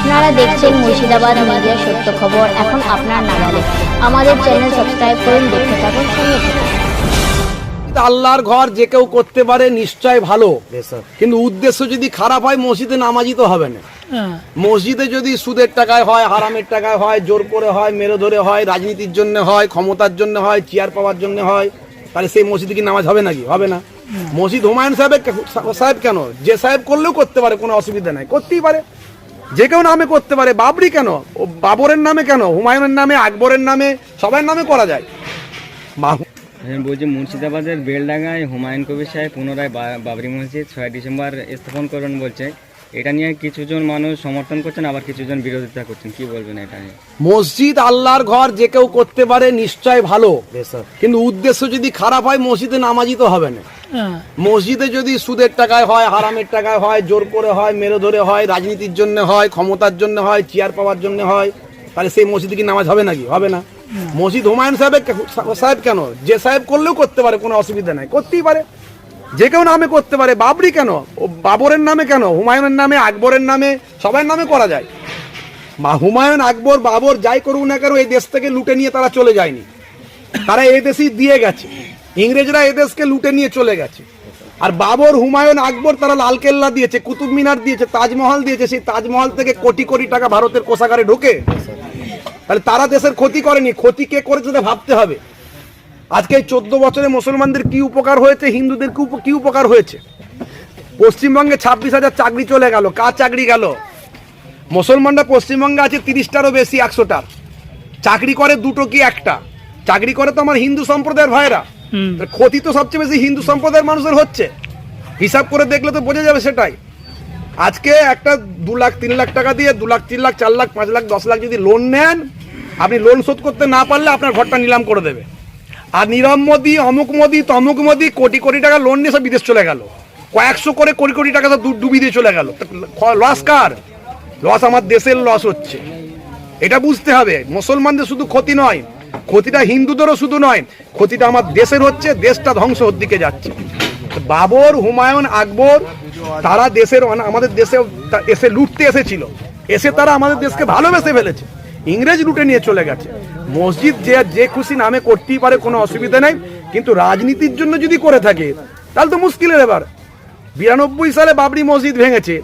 আপনারা দেখছেন মুর্শিদাবাদ মিডিয়া সত্য খবর। এখন আপনার নাগালে। আমাদের চ্যানেল সাবস্ক্রাইব করুন দেখতে থাকুন সঙ্গে আল্লাহর ঘর যে কেউ করতে পারে নিশ্চয় ভালো। কিন্তু উদ্দেশ্য যদি খারাপ হয় মসজিদে নামাজি তো হবে না। মসজিদে যদি সুদের টাকায় হয় হারামের টাকায় হয় জোর করে হয় মেরে ধরে হয় রাজনীতির জন্য হয় ক্ষমতার জন্য হয় চেয়ার পাওয়ার জন্য হয় তাহলে সেই মসজিদে কি নামাজ হবে নাকি? হবে না। মসজিদ হুমায়ুন সাহেব সাহেব কেন? যে সাহেব করলেও করতে পারে কোনো অসুবিধা নাই। করতেই পারে। যে কেউ নামে করতে পারে, বাবরি কেন? ও বাবরের নামে কেন? হুমায়ুনের নামে, আকবরের নামে, সবার নামে করা যায়। বলছি, মুর্শিদাবাদের বেলডাঙ্গায় হুমায়ুন কবির সাহেব পুনরায় বাবরি মসজিদ ছয় ডিসেম্বর স্থাপন করবেন বলছে। এটা নিয়ে কিছুজন মানুষ সমর্থন করছেন আবার কিছুজন বিরোধিতা করছেন। কি বলবেন এটা নিয়ে? মসজিদ আল্লাহর ঘর যে কেউ করতে পারে নিশ্চয় ভালো। কিন্তু উদ্দেশ্য যদি খারাপ হয় মসজিদে নামাজি তো হবে না। মসজিদে যদি সুদের টাকায় হয় হারামের টাকায় হয় জোর করে হয় মেরে ধরে হয় রাজনীতির জন্য হয় ক্ষমতার জন্য হয় চেয়ার পাওয়ার জন্য হয় তাহলে সেই মসজিদে কি নামাজ হবে নাকি? হবে না। মসজিদ হুমায়ুন সাহেব সাহেব কেন? যে সাহেব করলেও করতে পারে কোনো অসুবিধা নাই করতেই পারে। যে কেউ নামে করতে পারে, বাবরি কেন? বাবরের নামে কেন? হুমায়ুনের নামে, আকবরের নামে, সবার নামে করা যায়। বা হুমায়ুন, আকবর, বাবর যাই করুক না কেন, এই দেশ থেকে লুটে নিয়ে তারা চলে যায়নি। তারা এই দেশই দিয়ে গেছে। ইংরেজরা এই দেশকে লুটে নিয়ে চলে গেছে। আর বাবর, হুমায়ুন, আকবর তারা লালকেল্লা দিয়েছে, কুতুব মিনার দিয়েছে, তাজমহল দিয়েছে। সেই তাজমহল থেকে কোটি কোটি টাকা ভারতের কোষাগারে ঢোকে। তাহলে তারা দেশের ক্ষতি করেনি। ক্ষতি কে করেছে ভাবতে হবে। আজকে এই চোদ্দ বছরে মুসলমানদের কি উপকার হয়েছে? হিন্দুদের কি উপ- কি উপকার হয়েছে? পশ্চিমবঙ্গে ছাব্বিশ হাজার চাকরি চলে গেল। কার চাকরি গেল? মুসলমানরা পশ্চিমবঙ্গে আছে তিরিশটারও বেশি একশোটার চাকরি করে দুটো কি একটা? চাকরি করে তো আমার হিন্দু সম্প্রদায়ের ভাইরা ক্ষতি তো সবচেয়ে বেশি হিন্দু সম্প্রদায়ের মানুষের হচ্ছে। হিসাব করে দেখলে তো বোঝা যাবে সেটাই। আজকে একটা দু লাখ তিন লাখ টাকা দিয়ে দু লাখ তিন লাখ চার লাখ পাঁচ লাখ দশ লাখ যদি লোন নেন আপনি লোন শোধ করতে না পারলে আপনার ঘরটা নিলাম করে দেবে। আর নীরব মোদি, অমুক মোদি, তমুক মোদি, কোটি কোটি টাকা লোন নিয়ে সব বিদেশ চলে গেল। কয়েকশো করে কোটি কোটি টাকা সব ডু- ডুবিয়ে দিয়ে চলে গেল। লস কার? লস আমার দেশের লস হচ্ছে। এটা বুঝতে হবে। মুসলমানদের শুধু ক্ষতি নয়, ক্ষতিটা হিন্দুদেরও শুধু নয়, ক্ষতিটা আমার দেশের হচ্ছে, দেশটা ধ্বংস দিকে যাচ্ছে। বাবর, হুমায়ুন, আকবর, তারা দেশের আমাদের দেশে এসে লুটতে এসেছিল। এসে তারা আমাদের দেশকে ভালোবেসে ফেলেছে। ইংরেজ রুটে নিয়ে চলে গেছে। মসজিদ যে যে খুশি নামে করতেই পারে, কোনো অসুবিধা নাই। কিন্তু রাজনীতির জন্য যদি করে থাকে, তাহলে তো মুশকিলের এবার বিরানব্বই সালে বাবরি মসজিদ ভেঙেছে।